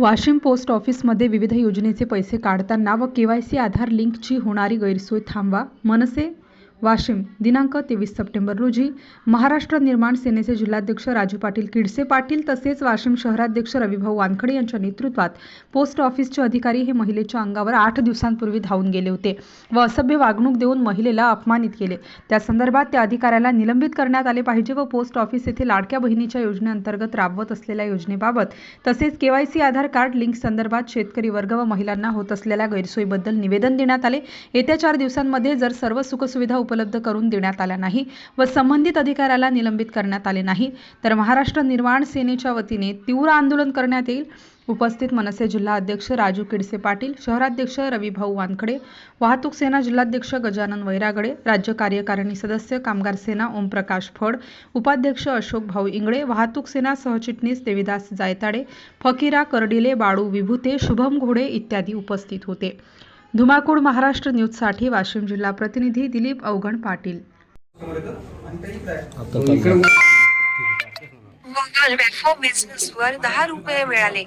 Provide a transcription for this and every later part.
Washim post ऑफिसमध्ये विविध योजनेचे पैसे काढताना व केवायसी आधार लिंकची होणारी गैरसोय थांबवा. मनसे वाशिम दिनांक तेवीस सप्टेंबर रोजी महाराष्ट्र निर्माण सेनेचे जिल्हाध्यक्ष राजू पाटील किडसे पाटील तसेच वाशिम शहराध्यक्ष रविभाऊ वानखडे यांच्या नेतृत्वात पोस्ट ऑफिसचे अधिकारी हे महिलेच्या अंगावर आठ दिवसांपूर्वी धावून गेले होते व असभ्य वागणूक देऊन महिलेला अपमानित केले. त्या संदर्भात त्या अधिकाऱ्याला निलंबित करण्यात आले पाहिजे व पोस्ट ऑफिस येथे लाडक्या बहिणीच्या योजनेअंतर्गत राबवत असलेल्या योजनेबाबत तसेच केवायसी आधार कार्ड लिंक संदर्भात शेतकरी वर्ग व महिलांना होत असलेल्या गैरसोयीबद्दल निवेदन देण्यात आले. येत्या चार दिवसांमध्ये जर सर्व सुखसुविधा उपलब्ध करून देण्यात आल्या नाही व संबंधित अधिकाऱ्याला निलंबित करण्यात आले नाही. तर महाराष्ट्र निर्माण सेनेच्या वतीने तीव्र आंदोलन करण्यात येईल. उपस्थित मनसे जिल्हा अध्यक्ष राजू किडसे पाटील शहराध्यक्ष रविभाऊ वानखडे वाहतूक सेना जिल्हाध्यक्ष गजानन वैरागडे राज्य कार्यकारिणी सदस्य कामगार सेना ओमप्रकाश फड उपाध्यक्ष अशोक भाऊ इंगळे वाहतूक सेना सहचिटणीस देविदास जायताडे फकीरा कर्डिले बाळू विभूते शुभम घोडे इत्यादी उपस्थित होते. धुमाकूळ महाराष्ट्र न्यूजसाठी वाशिम जिल्हा प्रतिनिधी दिलीप अवघण पाटील. गुगल वेफो बिझनेस वर दहा रुपये मिळाले.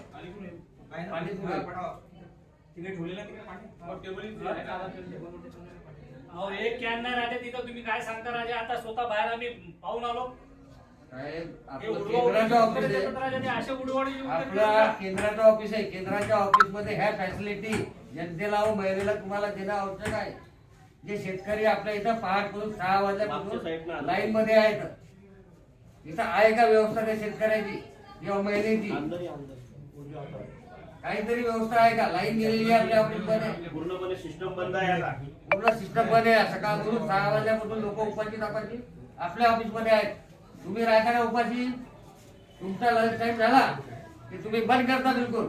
अहो एक कॅन नाही तिथं. तुम्ही काय सांगता राजा? आता स्वतः बाहेर आम्ही पाहून आलो. केंद्राचं ऑफिस आहे. केंद्राच्या ऑफिसमध्ये ह्या फॅसिलिटी जनतेला व महिलेला तुम्हाला देणं आवश्यक आहे. जे शेतकरी आपल्या इथं पहाट करून सहा वाजल्यापासून लाईन मध्ये आहेत. इथं आहे का व्यवस्था त्या शेतकऱ्याची? किंवा महिलेची? काहीतरी व्यवस्था आहे का? लाईन गेलेली आहे आपल्या ऑफिसमध्ये पूर्णपणे सिस्टम बंद आहे पूर्ण सिस्टममध्ये आहे. सकाळपासून सहा वाजल्यापासून लोक उपाशी तापाशी आपल्या ऑफिसमध्ये आहेत. तुम्ही राहता का उपाशी? तुमचा लंच टाइम झाला. की तुम्ही बंद करता बिलकुल.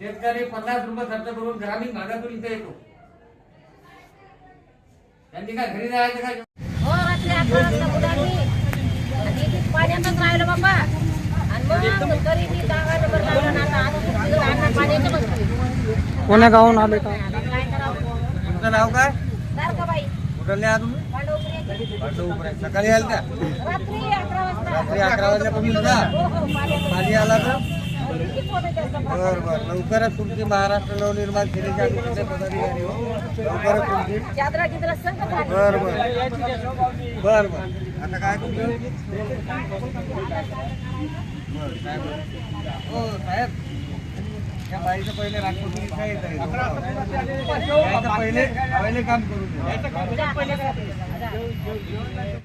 शेतकरी पन्नास रुपये खर्च करून ग्रामीण भागातून इथे येतो. त्यांनी काय घरी राहायचं का हो रात्री अकरा वाजता उडाली आणि इथे पाण्यातच राहिलं बाबा. आणि मग तरी मी जागा नंबर लागला ना. आता आता तिथं राहणार पाण्याच्या बसली कोण्या गावून आले का? काय तुमचं नाव काय? बाई कुठले आहात तुम्ही. सकाळी आल का रात्री अकरा वाजता. रात्री अकरा वाजल्यापासून जा. हो हो खाली आला का? पोटं जास्त बर बर. लवकरच तुमची महाराष्ट्र नवनिर्माण सेनेच्या पदाधिकारी हो लवकरच तुमची. बर बर. बर बर. आता काय तुमचं? काय हो साहेब. बाईचं पहिले राजकोटी येत आहे. याचं पहिले पहिले काम करून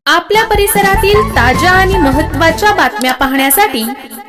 आपल्या परिसरातील ताज्या आणि महत्त्वाच्या बातम्या पाहण्यासाठी